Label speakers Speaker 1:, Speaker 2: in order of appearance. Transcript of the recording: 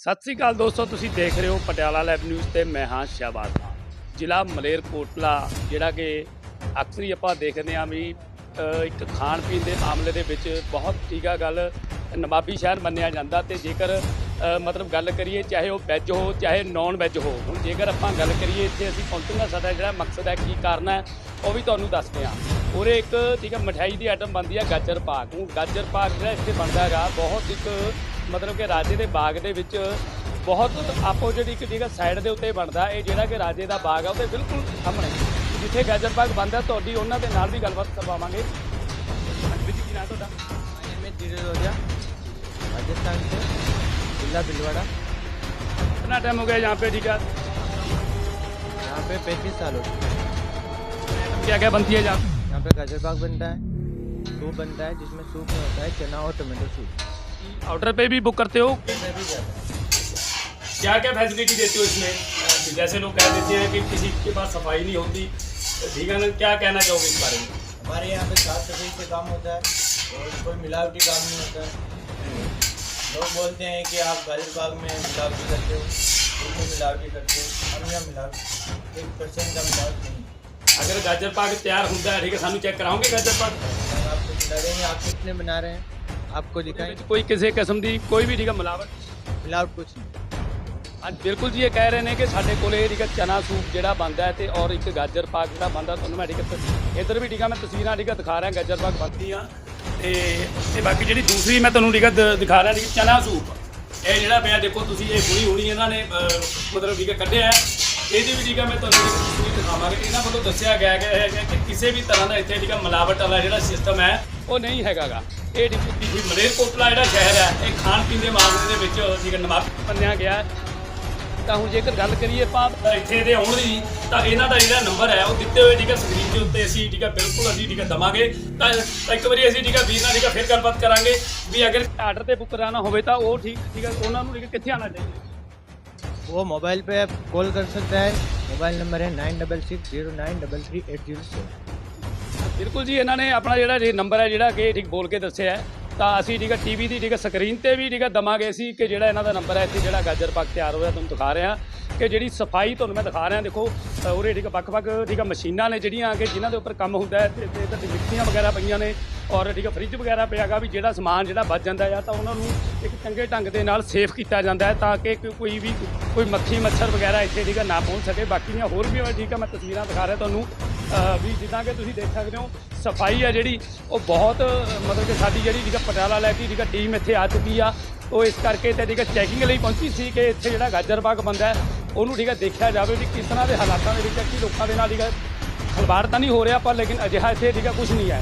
Speaker 1: ਸਤਿ ਸ੍ਰੀ ਅਕਾਲ ਦੋਸਤੋ, ਤੁਸੀਂ ਦੇਖ ਰਹੇ ਹੋ ਪਟਿਆਲਾ ਲਾਈਵ ਨਿਊਜ਼ ਤੇ ਮੈਂ ਹਾਂ ਸ਼ਹਿਬਾਜ਼ ਖਾਨ। ਜ਼ਿਲ੍ਹਾ ਮਲੇਰਕੋਟਲਾ ਜਿਹੜਾ ਕਿ ਅਕਸਰ ਹੀ ਆਪਾਂ ਦੇਖਦੇ ਹਾਂ ਵੀ ਇੱਕ ਖਾਣ ਪੀਣ ਦੇ ਮਾਮਲੇ ਦੇ ਵਿੱਚ ਬਹੁਤ ਠੀਕ ਗੱਲ ਨਵਾਬੀ ਸ਼ਹਿਰ ਮੰਨਿਆ ਜਾਂਦਾ ਤੇ ਜੇਕਰ ਮਤਲਬ ਗੱਲ ਕਰੀਏ, ਚਾਹੇ ਉਹ ਵੈਜ ਹੋ, ਚਾਹੇ ਨਾਨ ਵੈਜ ਹੋ। ਹੁਣ ਜੇਕਰ ਆਪਾਂ ਗੱਲ ਕਰੀਏ, ਇੱਥੇ ਅਸੀਂ ਪਹੁੰਚੂਗਾ ਸਾਡਾ ਜਿਹੜਾ ਮਕਸਦ ਹੈ, ਕੀ ਕਾਰਨ ਹੈ, ਉਹ ਵੀ ਤੁਹਾਨੂੰ ਦੱਸਦੇ ਆ ਉਰੇ ਇੱਕ, ਠੀਕ ਹੈ ਮਠਾਈ ਦੀ ਆਈਟਮ ਬਣਦੀ ਹੈ ਗਾਜਰ ਪਾਕ। ਉਹ ਗਾਜਰ ਪਾਕ ਜਿਹੜਾ ਇੱਥੇ ਬਣਦਾ ਹੈਗਾ, ਬਹੁਤ ਇੱਕ ਮਤਲਬ ਕਿ ਰਾਜੇ ਦੇ ਬਾਗ ਦੇ ਵਿੱਚ ਬਹੁਤ ਆਪੋਜ਼ਿਟ ਇੱਕ ਜਗ੍ਹਾ ਸਾਈਡ ਦੇ ਉੱਤੇ ਬਣਦਾ। ਇਹ ਜਿਹੜਾ ਕਿ ਰਾਜੇ ਦਾ ਬਾਗ ਆ ਉਹਦੇ ਬਿਲਕੁਲ ਸਾਹਮਣੇ। ਜਿੱਥੇ ਗਾਜਰ ਬਾਗ ਬਣਦਾ, ਤੁਹਾਡੀ ਉਹਨਾਂ ਦੇ ਨਾਲ ਵੀ ਗੱਲਬਾਤ ਕਰਵਾਵਾਂਗੇ ਅੱਜ ਵਿੱਚ ਕੀ ਨਾਮ ਤੁਹਾਡਾ?
Speaker 2: ਮੈਂ ਜੀਰੋ ਹੋ ਗਿਆ ਰਾਜਸਥਾਨ ਤੋਂ। जिला भिलवाड़ा।
Speaker 1: कितना टाइम हो गया यहाँ पे ठीक है?
Speaker 2: यहाँ पे पैंतीस साल हो गए
Speaker 1: क्या क्या बनती है यहाँ?
Speaker 2: यहाँ पे गाजर बाग बनता है सूप बनता है जिसमें सूप में होता है चना और टमाटो सूप।
Speaker 1: आउटर पे भी बुक करते हो? क्या क्या फैसिलिटी देते हो इसमें? जैसे लोग कह देते हैं कि किसी के पास सफ़ाई नहीं होती ठीक है क्या कहना चाहोगे इस बारे में?
Speaker 2: हमारे यहाँ पे साफ़ सफ़ाई से काम होता है और कोई मिलावटी काम नहीं होता। है लोग बोलते हैं कि आप गाजर पाक में मिलावटी करते हो दूध में मिलावटी करते हो हम यहाँ मिलावट एक परसेंट का मिलावट नहीं
Speaker 1: अगर गाजर पाक तैयार होता है ठीक है सानू चेक कराओगे गाजर पाक
Speaker 2: हम आपको खिला देंगे आप कितने बना रहे हैं आपको दिखाएं
Speaker 1: ਕੋਈ ਕਿਸੇ ਕਿਸਮ ਦੀ ਕੋਈ ਵੀ ਠੀਕ ਹੈ ਮਿਲਾਵਟ
Speaker 2: मिलावट कुछ नहीं
Speaker 1: ਅੱਜ ਬਿਲਕੁਲ ਜੀ ਇਹ ਕਹਿ ਰਹੇ ਨੇ ਕਿ ਸਾਡੇ ਕੋਲੇ ਠੀਕ ਹੈ ਚਨਾ ਸੂਪ ਜਿਹੜਾ ਬਣਦਾ ਹੈ ਤੇ ਔਰ ਇੱਕ ਗਾਜਰ ਪਾਕ ਜਿਹੜਾ ਬਣਦਾ ਤੁਹਾਨੂੰ ਮੈਂ ਠੀਕ ਹੈ ਇੱਧਰ ਵੀ ਠੀਕ ਹੈ ਮੈਂ ਤਸਵੀਰਾਂ ਠੀਕ ਹੈ ਦਿਖਾ ਰਿਹਾ ਗਾਜਰ ਪਾਕ ਬਣਦੀਆਂ ਤੇ ਤੇ ਬਾਕੀ ਜਿਹੜੀ ਦੂਸਰੀ ਮੈਂ ਤੁਹਾਨੂੰ ਠੀਕ ਦ- ਦਿਖਾ ਰਿਹਾ ਸੀ ਹੈ ਚਨਾ ਸੂਪ। ਇਹ ਜਿਹੜਾ ਪਿਆ ਦੇਖੋ ਤੁਸੀਂ ਇਹ ਹੁਣੀ ਹੁਣੀ ਇਹਨਾਂ ਨੇ ਅਹ, ਮਤਲਬ ਠੀਕ ਹੈ ਕੱਢਿਆ ਹੈ। ਇਹਦੀ ਵੀ ਠੀਕ ਹੈ ਮੈਂ ਤੁਹਾਨੂੰ ਇੱਕ ਦਿਖਾਵਾਂਗਾ। ਇਹਨਾਂ ਵੱਲੋਂ ਦੱਸਿਆ ਗਿਆ ਹੈ ਕਿ ਕਿਸੇ ਵੀ ਤਰ੍ਹਾਂ ਦਾ ਇੱਥੇ ਠੀਕ ਹੈ ਮਿਲਾਵਟ ਵਾਲਾ ਜਿਹੜਾ ਸਿਸਟਮ ਹੈ ਉਹ ਨਹੀਂ ਹੈਗਾਗਾ। ਇਹ ਜਿਹੜੀ ਮਲੇਰਕੋਟਲਾ ਜਿਹੜਾ ਸ਼ਹਿਰ ਹੈ ਇਹ ਖਾਣ ਪੀਣ ਦੇ ਮਾਮਲੇ ਦੇ ਵਿੱਚ ਠੀਕ ਹੈ ਨਵਾਬ ਮੰਨਿਆ ਗਿਆ ਹੈ। ਤਾਂ ਹੁਣ ਜੇਕਰ ਗੱਲ ਕਰੀਏ ਆਪਾਂ ਇੱਥੇ ਦੇ ਆਉਣ ਦੀ ਤਾਂ ਇਹਨਾਂ ਦਾ ਜਿਹੜਾ ਨੰਬਰ ਹੈ ਉਹ ਦਿੱਤੇ ਹੋਏ ਠੀਕ ਹੈ ਸਕਰੀਨ ਦੇ ਉੱਤੇ ਅਸੀਂ ਠੀਕ ਹੈ ਬਿਲਕੁਲ ਅਸੀਂ ਠੀਕ ਹੈ ਦਵਾਂਗੇ ਤਾਂ ਤਾਂ ਇੱਕ ਵਾਰੀ ਅਸੀਂ ਠੀਕ ਹੈ ਵੀਰ ਨਾਲ ਠੀਕ ਹੈ ਫਿਰ ਗੱਲਬਾਤ ਕਰਾਂਗੇ ਵੀ ਅਗਰ ਆਰਡਰ ਤੇ ਬੁੱਕ ਕਰਾਉਣਾ ਹੋਵੇ ਤਾਂ ਉਹ ਠੀਕ ਠੀਕ ਹੈ ਉਹਨਾਂ ਨੂੰ ਠੀਕ ਹੈ ਕਿੱਥੇ ਆਉਣਾ ਚਾਹੀਦਾ
Speaker 2: वो मोबाइल पे आप कॉल कर सकता है मोबाइल नंबर है nine double six zero nine double three eight zero seven
Speaker 1: ਬਿਲਕੁਲ ਜੀ ਇਹਨਾਂ ਨੇ ਆਪਣਾ ਜਿਹੜਾ ਇਹ ਨੰਬਰ ਹੈ ਜਿਹੜਾ ਕਿ ਠੀਕ ਬੋਲ ਕੇ ਦੱਸਿਆ ਹੈ ਤਾਂ ਅਸੀਂ ਠੀਕ ਹੈ ਟੀਵੀ ਦੀ ਠੀਕ ਹੈ ਸਕਰੀਨ ਤੇ ਵੀ ਠੀਕ ਹੈ ਦਵਾਂਗੇ ਅਸੀਂ ਕਿ ਜਿਹੜਾ ਇਹਨਾਂ ਦਾ ਨੰਬਰ ਹੈ, ਇੱਥੇ ਜਿਹੜਾ ਗਾਜਰ ਪਾਕ ਤਿਆਰ ਹੋਇਆ, ਤੁਹਾਨੂੰ ਦਿਖਾ ਰਿਹਾ ਕਿ ਜਿਹੜੀ ਸਫ਼ਾਈ ਤੁਹਾਨੂੰ ਮੈਂ ਦਿਖਾ ਰਿਹਾ, ਦੇਖੋ ਉਰੇ ਠੀਕ ਵੱਖ-ਵੱਖ ਠੀਕ ਮਸ਼ੀਨਾਂ ਨੇ ਜਿਹੜੀਆਂ ਕਿ ਜਿਨ੍ਹਾਂ ਦੇ ਉੱਪਰ ਕੰਮ ਹੁੰਦਾ ਹੈ, ਤੇ ਤੇ ਮਿਕਸੀਆਂ ਵਗੈਰਾ ਪਈਆਂ ਨੇ, ਔਰ ਠੀਕ ਹੈ ਫ੍ਰਿਜ ਵਗੈਰਾ ਪਿਆਗਾ ਵੀ ਜਿਹੜਾ ਸਮਾਨ ਜਿਹੜਾ ਬਚ ਜਾਂਦਾ ਆ, ਤਾਂ ਉਹਨਾਂ ਨੂੰ ਇੱਕ ਚੰਗੇ ਢੰਗ ਦੇ ਨਾਲ ਸੇਫ ਕੀਤਾ ਜਾਂਦਾ ਹੈ, ਤਾਂ ਕਿ ਕੋਈ- ਵੀ, ਕੋਈ ਮੱਖੀ, ਮੱਛਰ ਵਗੈਰਾ ਇੱਥੇ ਠੀਕ ਹੈ ਨਾ ਪਹੁੰਚ ਸਕੇ। ਬਾਕੀ ਦੀਆਂ ਹੋਰ ਵੀ ਠੀਕ ਆ, ਮੈਂ ਤਸਵੀਰਾਂ ਦਿਖਾ ਰਿਹਾ ਤੁਹਾਨੂੰ ਵੀ ਜਿੱਦਾਂ ਕਿ ਤੁਸੀਂ ਦੇਖ ਸਕਦੇ ਹੋ, ਸਫ਼ਾਈ ਆ ਜਿਹੜੀ, ਉਹ ਬਹੁਤ, ਮਤਲਬ ਕਿ ਸਾਡੀ ਜਿਹੜੀ ਠੀਕ ਪਟਿਆਲਾ ਲੈ ਕੇ ਜਿਹੜਾ ਟੀਮ ਇੱਥੇ ਆ ਚੁੱਕੀ ਆ। ਉਹ ਇਸ ਕਰਕੇ ਤੇ ਠੀਕ ਹੈ ਚੈਕਿੰਗ ਲਈ ਪਹੁੰਚੀ ਸੀ ਕਿ ਇੱਥੇ ਜਿਹੜਾ ਗਾਜਰ ਬਾਗ ਬੰਦਾ ਉਹਨੂੰ ਠੀਕ ਹੈ, ਦੇਖਿਆ ਜਾਵੇ ਵੀ ਕਿਸ ਤਰ੍ਹਾਂ ਦੇ ਹਾਲਾਤਾਂ ਦੇ ਵਿੱਚ ਕੀ ਲੋਕਾਂ ਦੇ ਨਾਲ ਠੀਕ ਹੈ। ਖਲਵਾੜ ਤਾਂ ਨਹੀਂ ਹੋ ਰਿਹਾ, ਪਰ ਲੇਕਿਨ ਅਜਿਹਾ ਇੱਥੇ ਠੀਕ ਹੈ ਕੁਝ ਨਹੀਂ ਹੈ।